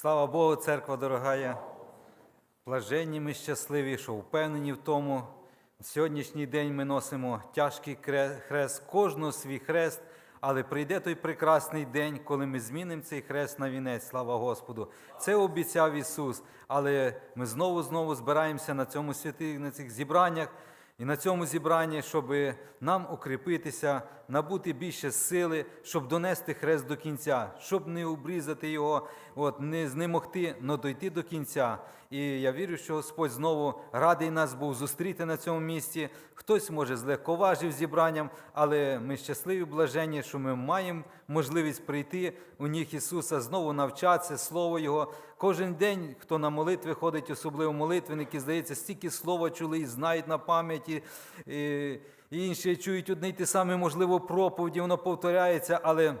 Слава Богу, церква дорогая. Блаженні ми щасливі, що впевнені в тому. Сьогоднішній день ми носимо тяжкий хрест, кожного свій хрест, але прийде той прекрасний день, коли ми змінимо цей хрест на вінець, слава Господу. Це обіцяв Ісус. Але ми знову знову збираємося на цьому святі, на цих зібраннях. І на цьому зібранні, щоб нам укріпитися, набути більше сили, щоб донести хрест до кінця, щоб не обрізати його, от, не знемогти, але дойти до кінця. І я вірю, що Господь знову радий нас був зустріти на цьому місці. Хтось, може, злегковажив зібранням, але ми щасливі, блаженні, що ми маємо можливість прийти у ніг Ісуса, знову навчатися, Слово Його. Кожен день, хто на молитви ходить, особливо молитвенники, здається, стільки слова чули і знають на пам'яті. І інші чують одне й те саме, можливо, проповіді, воно повторяється, але.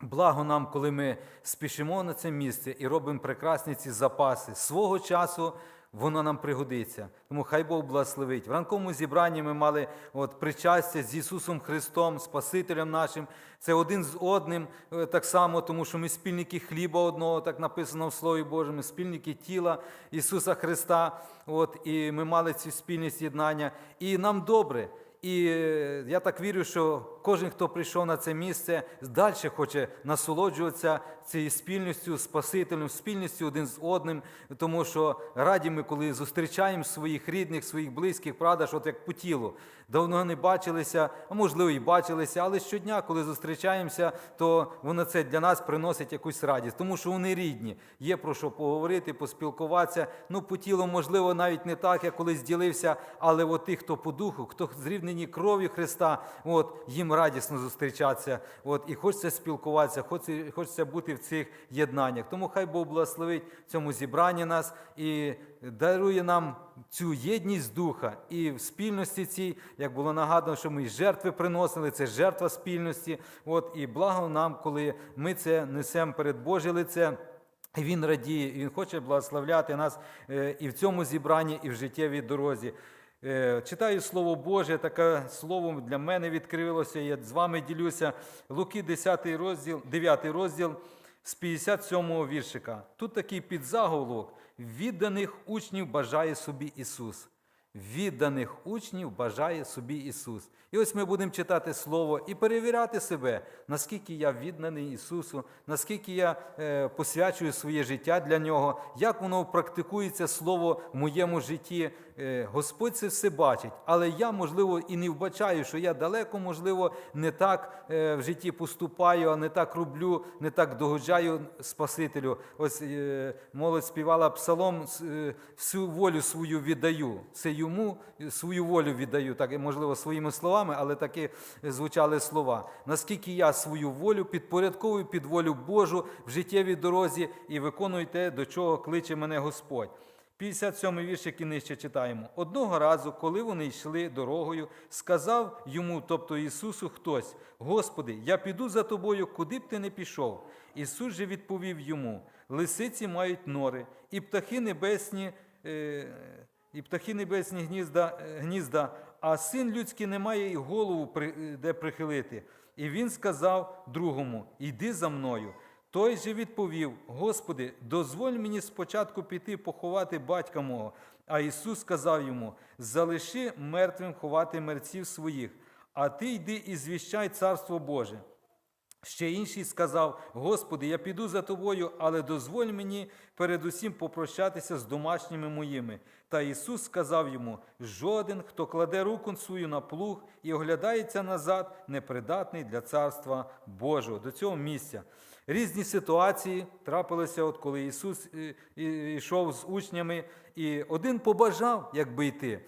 Благо нам, коли ми спішимо на це місце і робимо прекрасні ці запаси свого часу. Воно нам пригодиться. Тому хай Бог благословить. В ранковому зібранні ми мали от, причастя з Ісусом Христом, Спасителем нашим. Це один з одним е, так само, тому що ми спільники хліба одного, так написано в Слові Божому, спільники тіла Ісуса Христа. От, і ми мали цю спільність єднання. І нам добре. І е, я так вірю, що кожен, хто прийшов на це місце, далі хоче насолоджуватися цією спільністю, спасителем, спільністю один з одним, тому що раді ми, коли зустрічаємо своїх рідних, своїх близьких, правда, що от як по тілу. Давно не бачилися, а можливо і бачилися, але щодня, коли зустрічаємося, то воно це для нас приносить якусь радість, тому що вони рідні. Є про що поговорити, поспілкуватися. Ну, по тілу, можливо, навіть не так, як колись ділився, але от тих, хто по духу, хто зрівнені кров'ю Христа, от їм радісно зустрічатися. От і хочеться спілкуватися, хочеться, хочеться бути в цих єднаннях. Тому хай Бог благословить в цьому зібранні нас і дарує нам цю єдність духа і в спільності цій, як було нагадано, що ми жертви приносили, це жертва спільності. От і благо нам, коли ми це несемо перед Боже лице. І Він радіє, Він хоче благословляти нас е, і в цьому зібранні, і в життєвій дорозі. Е, Читаю Слово Боже, таке слово для мене відкрилося. Я з вами ділюся. Луки, 10 розділ, 9 розділ з 57 віршика. Тут такий підзаголовок. Відданих учнів бажає собі Ісус. Відданих учнів бажає собі Ісус. І ось ми будемо читати Слово і перевіряти себе, наскільки я відданий Ісусу, наскільки я е, посвячую своє життя для Нього, як воно практикується Слово в моєму житті. Е, Господь це все бачить, але я, можливо, і не вбачаю, що я далеко, можливо, не так е, в житті поступаю, а не так роблю, не так догоджаю Спасителю. Ось молодь співала псалом всю волю свою віддаю. Це йому свою волю віддаю, так можливо своїми словами, але такі звучали слова. Наскільки я свою волю підпорядковую під волю Божу в життєвій дорозі і виконую те, до чого кличе мене Господь. 57 вірш, який нижче читаємо. Одного разу, коли вони йшли дорогою, сказав йому, тобто Ісусу, хтось: Господи, я піду за тобою, куди б ти не пішов. Ісус же відповів йому: Лисиці мають нори, і птахи небесні, е, і птахи небесні гнізда, е, гнізда, а син людський не має і голову е, де прихилити. І він сказав другому: Іди за мною. Той же відповів: Господи, дозволь мені спочатку піти поховати батька мого. А Ісус сказав йому: Залиши мертвим ховати мерців своїх, а ти йди і звіщай Царство Боже. Ще інший сказав: Господи, я піду за тобою, але дозволь мені передусім попрощатися з домашніми моїми. Та Ісус сказав йому: жоден, хто кладе руку свою на плуг і оглядається назад, непридатний для царства Божого. До цього місця. Різні ситуації трапилися, от коли Ісус е, йшов з учнями, і один побажав, якби йти.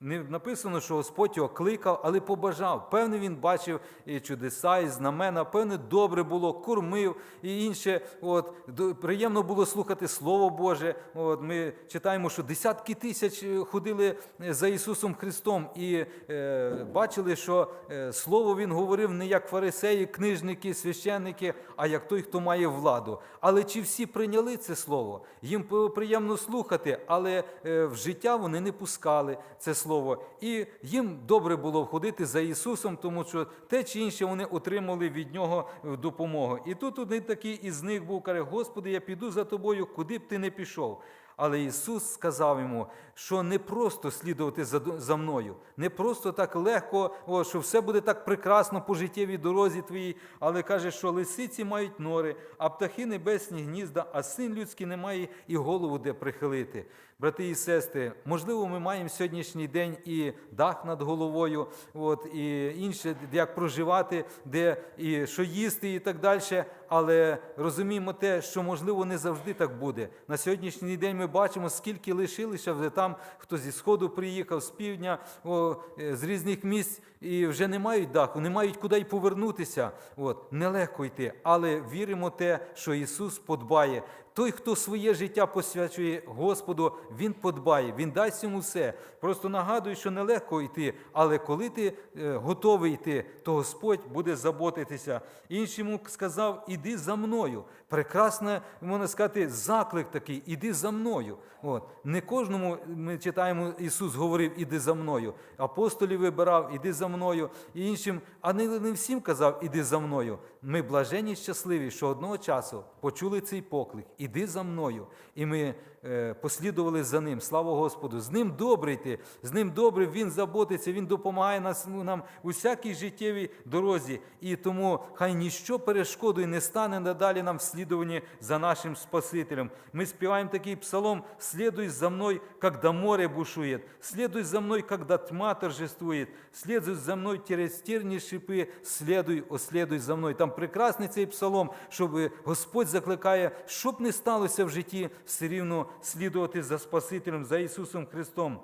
Не написано, що Господь його кликав, але побажав. Певне, він бачив і чудеса, і знамена, певне, добре було, кормив і інше. От, приємно було слухати Слово Боже. От, ми читаємо, що десятки тисяч е, ходили е, за Ісусом Христом і е, бачили, що е, Слово Він говорив не як фарисеї, книжники, священники, а як той, хто має владу. Але чи всі прийняли це слово? Їм приємно слухати, але в життя вони не пускали це слово. Слово, і їм добре було входити за Ісусом, тому що те чи інше вони отримали від Нього е, допомогу. І тут один такий із них був, каже, Господи, я піду за тобою, куди б ти не пішов. Але Ісус сказав йому, що не просто слідувати за, за мною, не просто так легко, о, що все буде так прекрасно по життєвій дорозі твоїй, але каже, що лисиці мають нори, а птахи небесні гнізда, а син людський не має і голову де прихилити. Брати і сестри, можливо, ми маємо сьогоднішній день і дах над головою, от, і інше, як проживати, де і що їсти, і так далі. Але розуміємо те, що можливо не завжди так буде. На сьогоднішній день ми бачимо, скільки лишилося вже там, хто зі сходу приїхав, з півдня, о, е, з різних місць, і вже не мають даху, не мають куди й повернутися. От, нелегко йти, але віримо те, що Ісус подбає. Той, хто своє життя посвячує Господу, Він подбає, Він дасть йому все. Просто нагадую, що нелегко йти, але коли ти е, готовий йти, то Господь буде заботитися. Інший йому сказав: іди за мною. Прекрасне, можна сказати, заклик такий, іди за мною. От. Не кожному ми читаємо, Ісус говорив, іди за мною. Апостолів вибирав, іди за мною, і іншим, а не, не всім казав, іди за мною. Ми блаженні і щасливі, що одного часу почули цей поклик, іди за мною. І ми е, послідували за ним. Слава Господу! З ним добре йти, з ним добре, Він заботиться, Він допомагає нас, ну, нам у всякій життєвій дорозі. І тому хай ніщо перешкодою не стане надалі нам в за нашим Спасителем. Ми співаємо такий псалом: «Слідуй за мною, когда море бушует, слідуй за мною, когда тьма торжествует, слідуй за мною через терні шипи, слідуй, ослідуй за мною. Там прекрасний цей псалом, щоб Господь закликає, щоб не сталося в житті, все рівно слідувати за Спасителем, за Ісусом Христом.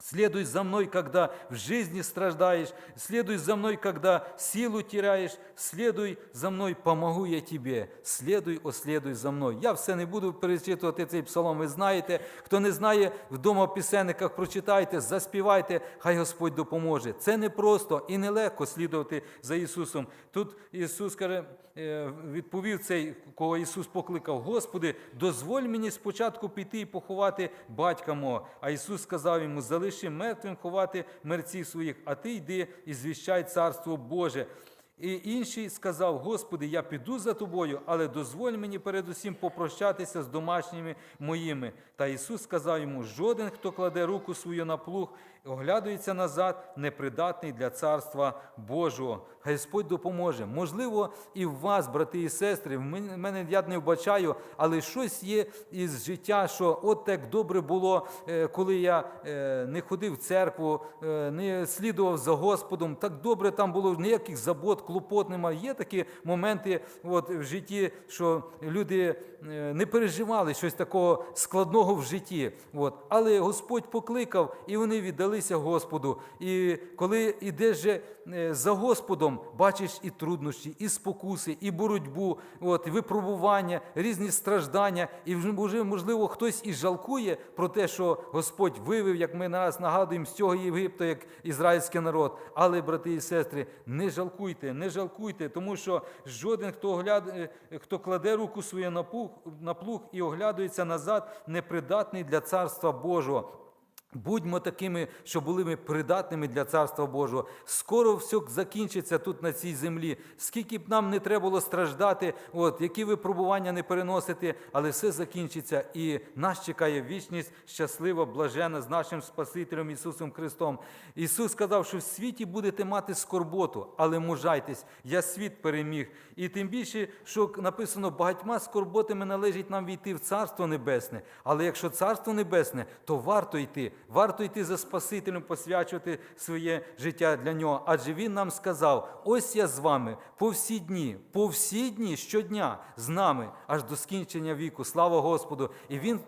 Следуй за мной, когда в жизни страждаешь, следуй за мной, когда силу теряешь, следуй за мной, помогу я тебе, следуй, ослідуй за мною. Я все не буду перечитувати цей псалом, ви знаєте. Хто не знає, вдома в пісенниках прочитайте, заспівайте, хай Господь допоможе. Це не просто і не легко слідувати за Ісусом. Тут Ісус каже, е, відповів цей, кого Ісус покликав, Господи, дозволь мені спочатку піти і поховати батька мого. А Ісус сказав йому, залиши мертвим ховати мерців своїх, а ти йди і звіщай Царство Боже. І інший сказав: Господи, я піду за тобою, але дозволь мені передусім попрощатися з домашніми моїми. Та Ісус сказав йому: жоден, хто кладе руку свою на плуг оглядується назад, непридатний для царства Божого. Господь допоможе. Можливо, і в вас, брати і сестри, в мене я не вбачаю, але щось є із життя, що от так добре було, е, коли я е, не ходив в церкву, е, не слідував за Господом. Так добре там було ніяких забот, клопот немає. Є такі моменти от, в житті, що люди не переживали щось такого складного в житті. От. Але Господь покликав, і вони віддалися Господу. І коли йдеш за Господом, бачиш і труднощі, і спокуси, і боротьбу, от, і випробування, різні страждання. І вже, можливо, хтось і жалкує про те, що Господь вивів, як ми нас нагадуємо, з цього Єгипту, як ізраїльський народ. Але, брати і сестри, не жалкуйте, не жалкуйте, тому що жоден, хто, огляд... е, хто кладе руку свою на плуг і оглядується назад, непридатний для Царства Божого. Будьмо такими, що були ми придатними для Царства Божого. Скоро все закінчиться тут на цій землі. Скільки б нам не треба було страждати, от, які випробування не переносити, але все закінчиться. І нас чекає вічність щаслива, блажена з нашим Спасителем Ісусом Христом. Ісус сказав, що в світі будете мати скорботу, але мужайтесь, я світ переміг. І тим більше, що написано, багатьма скорботами належить нам війти в Царство Небесне. Але якщо Царство Небесне, то варто йти. Варто йти за Спасителем, посвячувати своє життя для нього. Адже Він нам сказав: ось я з вами по всі дні, по всі дні щодня з нами, аж до скінчення віку. Слава Господу! І Він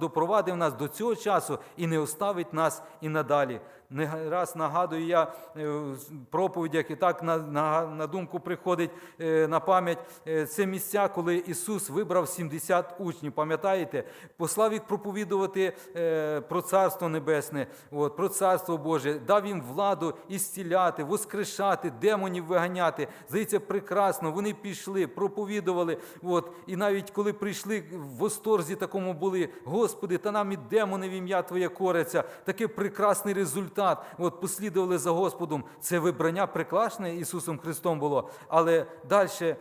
допровадив нас до цього часу і не оставить нас і надалі. Не раз нагадую я е, в проповідях, і так на, на, на думку приходить е, на пам'ять. е, Це місця, коли Ісус вибрав 70 учнів. Пам'ятаєте? Послав їх проповідувати про Царство Небесне, от, про Царство Боже, дав їм владу ісціляти, воскрешати, демонів виганяти. Здається, прекрасно. Вони пішли, проповідували. От, і навіть коли прийшли в восторзі такому були, Господи, та нам і демони в ім'я Твоє коряться. Такий прекрасний результат. От, послідували за Господом. Це вибрання прикласне Ісусом Христом було. Але далі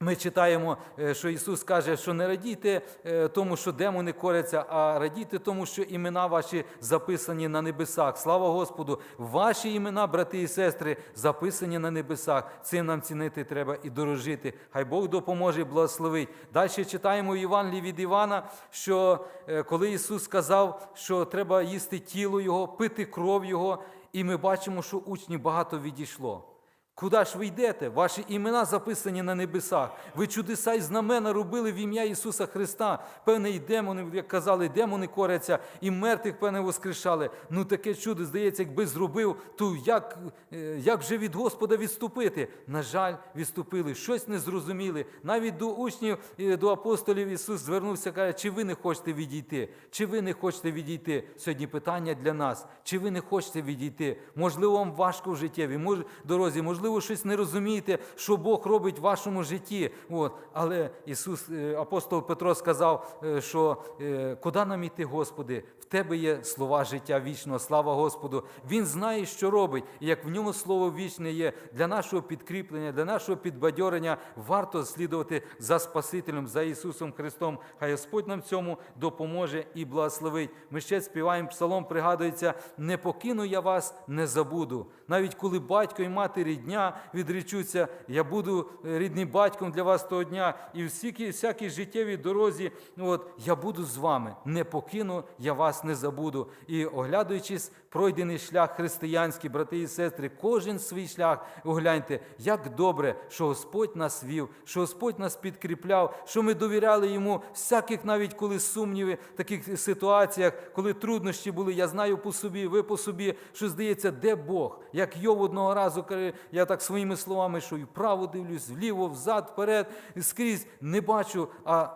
ми читаємо, е, що Ісус каже, що не радійте е, тому, що демони коряться, а радійте тому, що імена ваші записані на небесах. Слава Господу! Ваші імена, брати і сестри, записані на небесах. Цим нам цінити треба і дорожити. Хай Бог допоможе і благословить. Далі читаємо в Євангелії від Івана, що е, коли Ісус сказав, що треба їсти тіло Його, пити кров Його, і ми бачимо, що учнів багато відійшло. Куди ж ви йдете? Ваші імена записані на небесах. Ви чудеса і знамена робили в ім'я Ісуса Христа. Певне, і демони, як казали, демони коряться, і мертвих, певне, воскрешали. Ну таке чудо, здається, якби зробив, то як, е, як же від Господа відступити? На жаль, відступили, щось не зрозуміли. Навіть до учнів, е, до апостолів Ісус звернувся, каже, чи ви не хочете відійти? Чи ви не хочете відійти? Сьогодні питання для нас. Чи ви не хочете відійти? Можливо, вам важко в життєві мож, дорозі, можливо, щось не розумієте, що Бог робить в вашому житті. От. Але Ісус, е, апостол Петро сказав, е, що е, куди нам іти, Господи? В Тебе є слова життя вічного, слава Господу. Він знає, що робить, і як в ньому слово вічне є для нашого підкріплення, для нашого підбадьорення, варто слідувати за Спасителем, за Ісусом Христом. Хай Господь нам цьому допоможе і благословить. Ми ще співаємо псалом, пригадується, не покину я вас, не забуду. Навіть коли батько і мати рідня відречуться, я буду е, рідним батьком для вас того дня, і в всякій, життєвій дорозі, от, я буду з вами, не покину, я вас не забуду. І оглядаючись пройдений шлях християнський, брати і сестри, кожен свій шлях, огляньте, як добре, що Господь нас вів, що Господь нас підкріпляв, що ми довіряли йому всяких, навіть коли сумніви, в таких ситуаціях, коли труднощі були, я знаю по собі, ви по собі, що здається, де Бог? Як Йов одного разу каже, я так своїми словами, що і вправо дивлюсь, вліво, взад, вперед, скрізь не бачу, а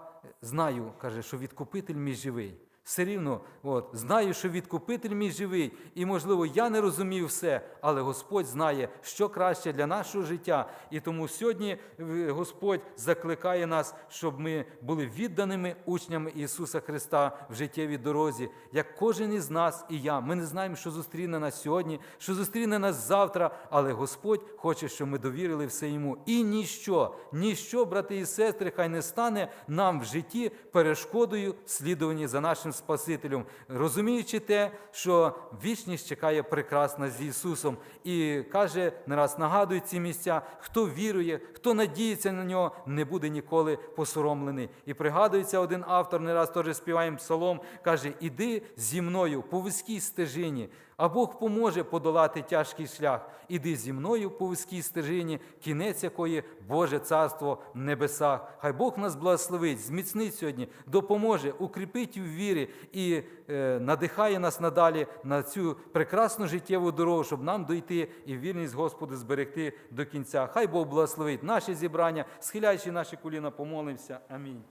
знаю, каже, що відкупитель мій живий. Все рівно, от, знаю, що відкупитель мій живий, і, можливо, я не розумів все, але Господь знає, що краще для нашого життя. І тому сьогодні е, Господь закликає нас, щоб ми були відданими учнями Ісуса Христа в життєвій дорозі, як кожен із нас і я. Ми не знаємо, що зустріне нас сьогодні, що зустріне нас завтра, але Господь хоче, щоб ми довірили все йому. І ніщо, ніщо, брати і сестри, хай не стане нам в житті перешкодою в слідуванні за нашим Спасителем, розуміючи те, що вічність чекає прекрасна з Ісусом. І каже, не раз нагадує ці місця, хто вірує, хто надіється на нього, не буде ніколи посоромлений. І пригадується один автор, не раз теж співаємо псалом, каже: Іди зі мною по вузькій стежині. А Бог поможе подолати тяжкий шлях. Іди зі мною по вузькій стежині, кінець якої Боже царство в небесах. Хай Бог нас благословить, зміцнить сьогодні, допоможе, укріпить у вірі і е, надихає нас надалі на цю прекрасну життєву дорогу, щоб нам дойти і вірність Господу зберегти до кінця. Хай Бог благословить наші зібрання, схиляючи наші коліна, помолимося. Амінь.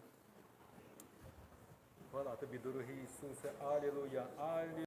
Хвала тобі, дорогий Ісусе, Алілуя, Алілуя.